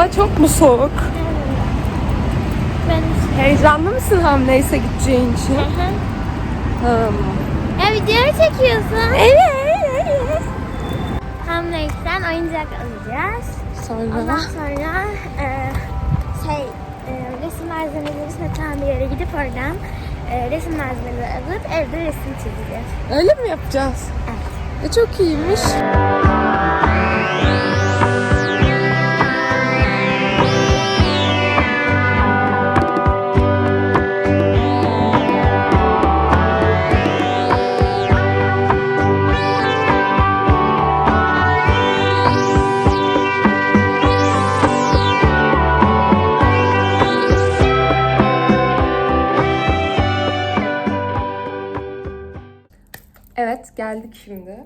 Hava çok mu soğuk? Ben Heyecanlı mısın Hamleyse gideceğin için? Tamam. Ya video çekiyorsun. Evet. Hamleys'ten oyuncak alacağız. Sonra Ondan sonra e, şey e, resim malzemeleri satan bir yere gidip oradan e, resim malzemeleri alıp evde resim çizeceğiz. öyle mi yapacağız? Evet. E çok iyiymiş. Evet geldik şimdi.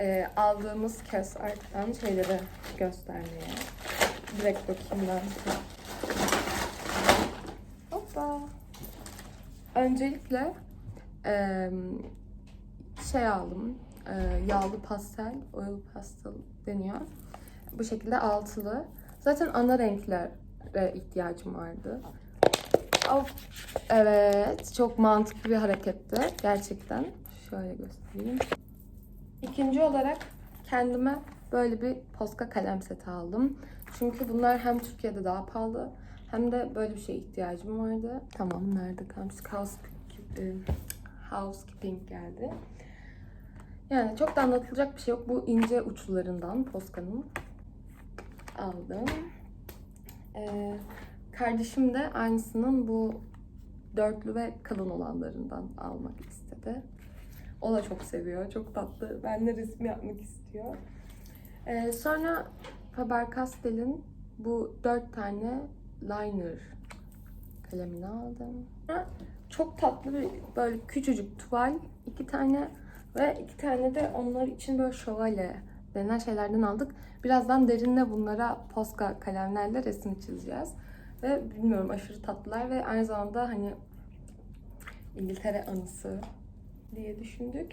Ee, aldığımız kes arttan şeyleri göstermeye. Direkt bakayım ben. size. Hoppa. Öncelikle eee, şey aldım. Eee, yağlı pastel, oil pastel deniyor. Bu şekilde altılı. Zaten ana renklere ihtiyacım vardı. Of. Evet, çok mantıklı bir hareketti gerçekten. Şöyle göstereyim. İkinci olarak kendime böyle bir Posca kalem seti aldım. Çünkü bunlar hem Türkiye'de daha pahalı hem de böyle bir şeye ihtiyacım vardı. Tamam, nerede kalmış? House, e, housekeeping geldi. Yani çok da anlatılacak bir şey yok. Bu ince uçlarından Posca'nın aldım. Ee, kardeşim de aynısının bu dörtlü ve kalın olanlarından almak istedi. O da çok seviyor. Çok tatlı. Benle resim yapmak istiyor. Ee, sonra Faber-Castell'in bu dört tane liner kalemini aldım. Çok tatlı bir böyle küçücük tuval. iki tane ve iki tane de onlar için böyle şövalye denen şeylerden aldık. Birazdan derinle bunlara Posca kalemlerle resim çizeceğiz. Ve bilmiyorum aşırı tatlılar ve aynı zamanda hani İngiltere anısı diye düşündük.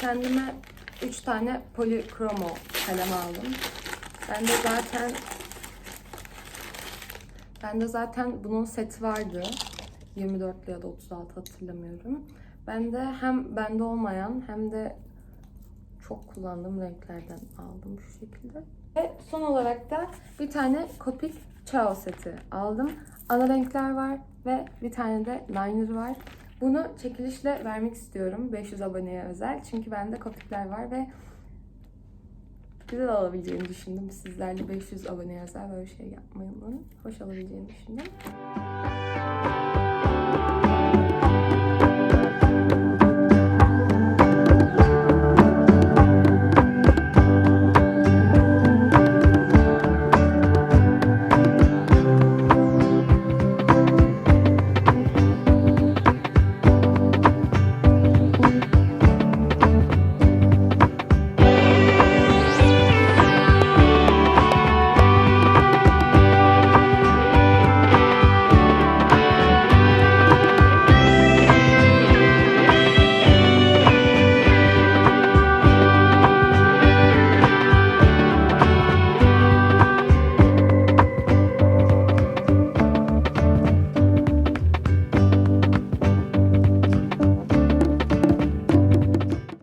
Kendime 3 tane polikromo kalem aldım. Ben de zaten ben de zaten bunun seti vardı. 24 ya da 36 hatırlamıyorum. Ben de hem bende olmayan hem de çok kullandığım renklerden aldım şu şekilde. Ve son olarak da bir tane Copic Ciao seti aldım. Ana renkler var ve bir tane de liner var. Bunu çekilişle vermek istiyorum 500 aboneye özel. Çünkü bende kopikler var ve güzel olabileceğini düşündüm. Sizlerle 500 aboneye özel böyle bir şey yapmayı hoş olabileceğini düşündüm.